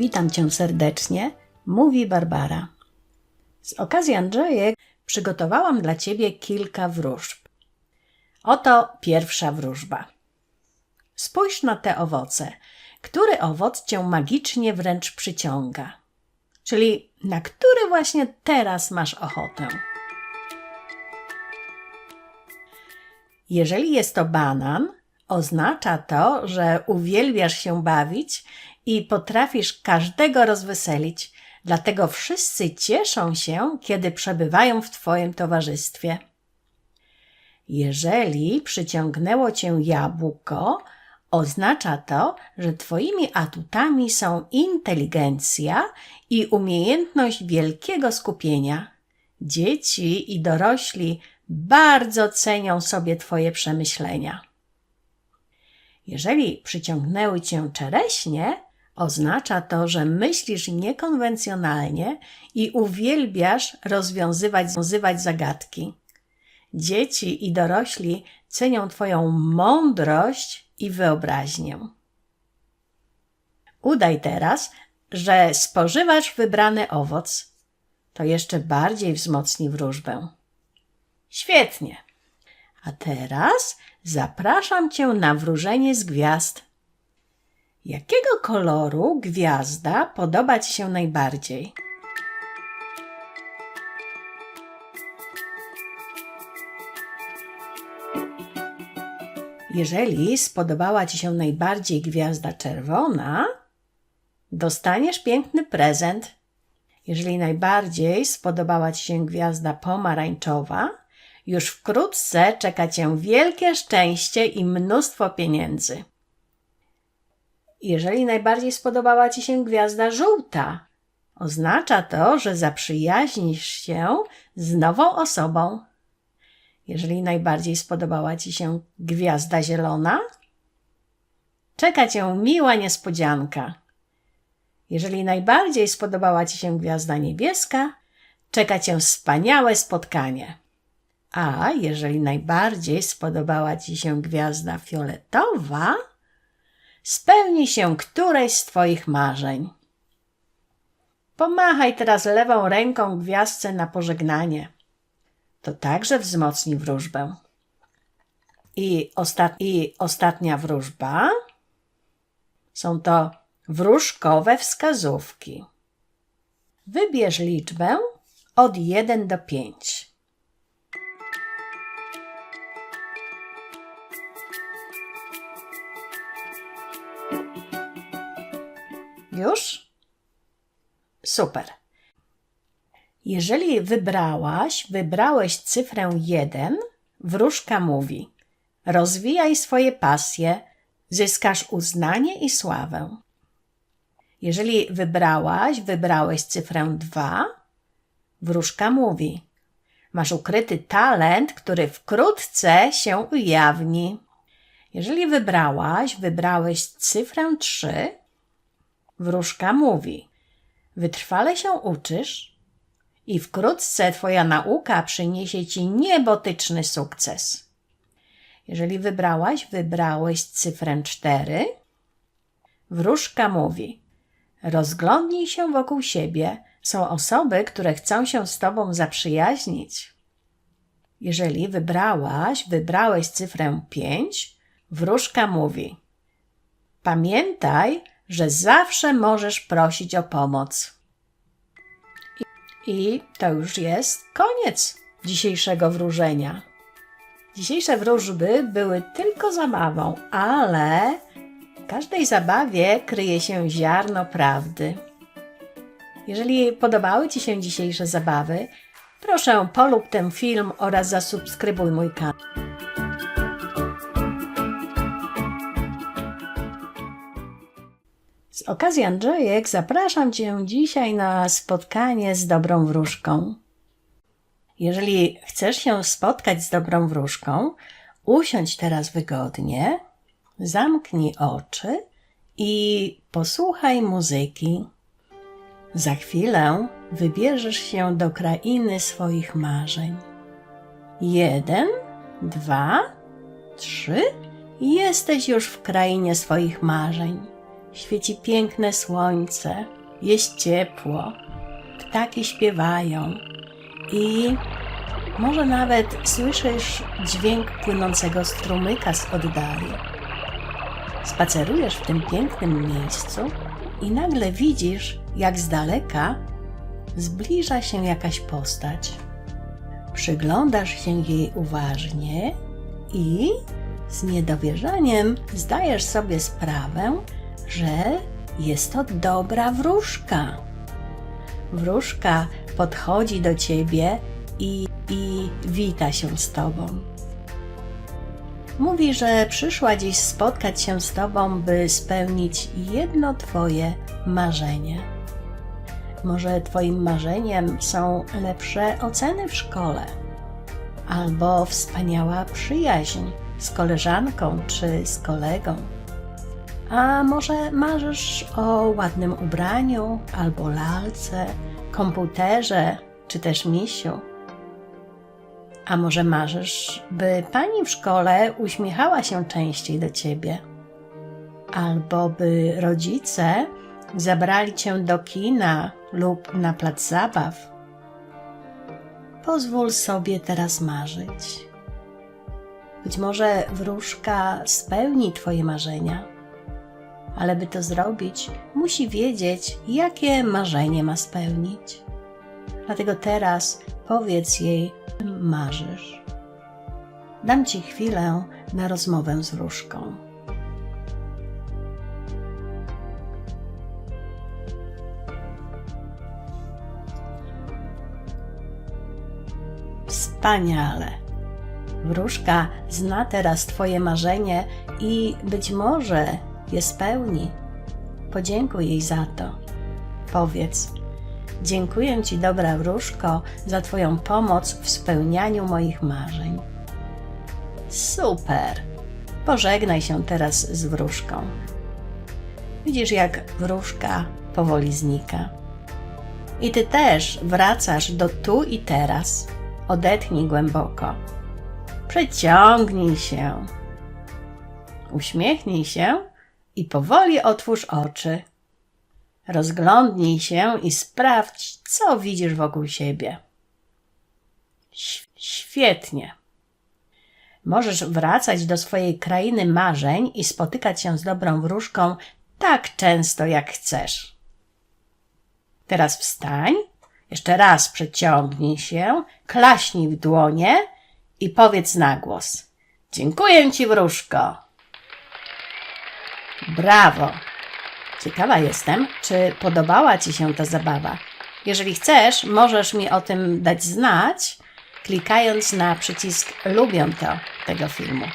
Witam Cię serdecznie, mówi Barbara. Z okazji Andrzejek przygotowałam dla Ciebie kilka wróżb. Oto pierwsza wróżba. Spójrz na te owoce. Który owoc Cię magicznie wręcz przyciąga? Czyli na który właśnie teraz masz ochotę? Jeżeli jest to banan, oznacza to, że uwielbiasz się bawić i potrafisz każdego rozweselić, dlatego wszyscy cieszą się, kiedy przebywają w Twoim towarzystwie. Jeżeli przyciągnęło Cię jabłko, oznacza to, że Twoimi atutami są inteligencja i umiejętność wielkiego skupienia. Dzieci i dorośli bardzo cenią sobie Twoje przemyślenia. Jeżeli przyciągnęły Cię czereśnie, oznacza to, że myślisz niekonwencjonalnie i uwielbiasz rozwiązywać, zagadki. Dzieci i dorośli cenią Twoją mądrość i wyobraźnię. Udaj teraz, że spożywasz wybrany owoc. To jeszcze bardziej wzmocni wróżbę. Świetnie. A teraz zapraszam Cię na wróżenie z gwiazd. Jakiego koloru gwiazda podoba Ci się najbardziej? Jeżeli spodobała Ci się najbardziej gwiazda czerwona, dostaniesz piękny prezent. Jeżeli najbardziej spodobała Ci się gwiazda pomarańczowa, już wkrótce czeka Cię wielkie szczęście i mnóstwo pieniędzy. Jeżeli najbardziej spodobała Ci się gwiazda żółta, oznacza to, że zaprzyjaźnisz się z nową osobą. Jeżeli najbardziej spodobała Ci się gwiazda zielona, czeka Cię miła niespodzianka. Jeżeli najbardziej spodobała Ci się gwiazda niebieska, czeka Cię wspaniałe spotkanie. A jeżeli najbardziej spodobała Ci się gwiazda fioletowa, spełni się któreś z Twoich marzeń. Pomachaj teraz lewą ręką gwiazdce na pożegnanie. To także wzmocni wróżbę. I, ostat... I ostatnia wróżba są to wróżkowe wskazówki. Wybierz liczbę od 1 do 5. Super. Jeżeli wybrałaś, wybrałeś cyfrę 1, wróżka mówi: Rozwijaj swoje pasje, zyskasz uznanie i sławę. Jeżeli wybrałaś, wybrałeś cyfrę 2, wróżka mówi: Masz ukryty talent, który wkrótce się ujawni. Jeżeli wybrałaś, wybrałeś cyfrę 3, wróżka mówi: Wytrwale się uczysz i wkrótce Twoja nauka przyniesie Ci niebotyczny sukces. Jeżeli wybrałaś, wybrałeś cyfrę 4, wróżka mówi: Rozglądnij się wokół siebie. Są osoby, które chcą się z Tobą zaprzyjaźnić. Jeżeli wybrałaś, wybrałeś cyfrę 5, wróżka mówi: Pamiętaj, że zawsze możesz prosić o pomoc. I, to już jest koniec dzisiejszego wróżenia. Dzisiejsze wróżby były tylko zabawą, ale w każdej zabawie kryje się ziarno prawdy. Jeżeli podobały Ci się dzisiejsze zabawy, proszę polub ten film oraz zasubskrybuj mój kanał. Z okazji Andrzejek zapraszam Cię dzisiaj na spotkanie z dobrą wróżką. Jeżeli chcesz się spotkać z dobrą wróżką, usiądź teraz wygodnie, zamknij oczy i posłuchaj muzyki. Za chwilę wybierzesz się do krainy swoich marzeń. Jeden, dwa, trzy, jesteś już w krainie swoich marzeń. Świeci piękne słońce, jest ciepło, ptaki śpiewają i może nawet słyszysz dźwięk płynącego strumyka z oddali. Spacerujesz w tym pięknym miejscu i nagle widzisz, jak z daleka zbliża się jakaś postać. Przyglądasz się jej uważnie i z niedowierzaniem zdajesz sobie sprawę, że jest to dobra wróżka. Wróżka podchodzi do ciebie i, i wita się z tobą. Mówi, że przyszła dziś spotkać się z tobą, by spełnić jedno twoje marzenie. Może twoim marzeniem są lepsze oceny w szkole, albo wspaniała przyjaźń z koleżanką czy z kolegą. A może marzysz o ładnym ubraniu, albo lalce, komputerze, czy też misiu? A może marzysz, by pani w szkole uśmiechała się częściej do ciebie? Albo by rodzice zabrali cię do kina lub na plac zabaw? Pozwól sobie teraz marzyć. Być może wróżka spełni Twoje marzenia, ale by to zrobić, musi wiedzieć, jakie marzenie ma spełnić. Dlatego teraz powiedz jej, marzysz. Dam Ci chwilę na rozmowę z wróżką. Wspaniale. Wróżka zna teraz Twoje marzenie i być może je spełni. Podziękuj jej za to. Powiedz: Dziękuję Ci, dobra wróżko, za Twoją pomoc w spełnianiu moich marzeń. Super! Pożegnaj się teraz z wróżką. Widzisz, jak wróżka powoli znika. I Ty też wracasz do tu i teraz. Odetchnij głęboko. Przeciągnij się. Uśmiechnij się i powoli otwórz oczy. Rozglądnij się i sprawdź, co widzisz wokół siebie. Świetnie. Możesz wracać do swojej krainy marzeń i spotykać się z dobrą wróżką tak często, jak chcesz. Teraz wstań, jeszcze raz przeciągnij się, klaśnij w dłonie i powiedz na głos. Dziękuję ci, wróżko. Brawo! Ciekawa jestem, czy podobała Ci się ta zabawa. Jeżeli chcesz, możesz mi o tym dać znać, klikając na przycisk Lubię to tego filmu.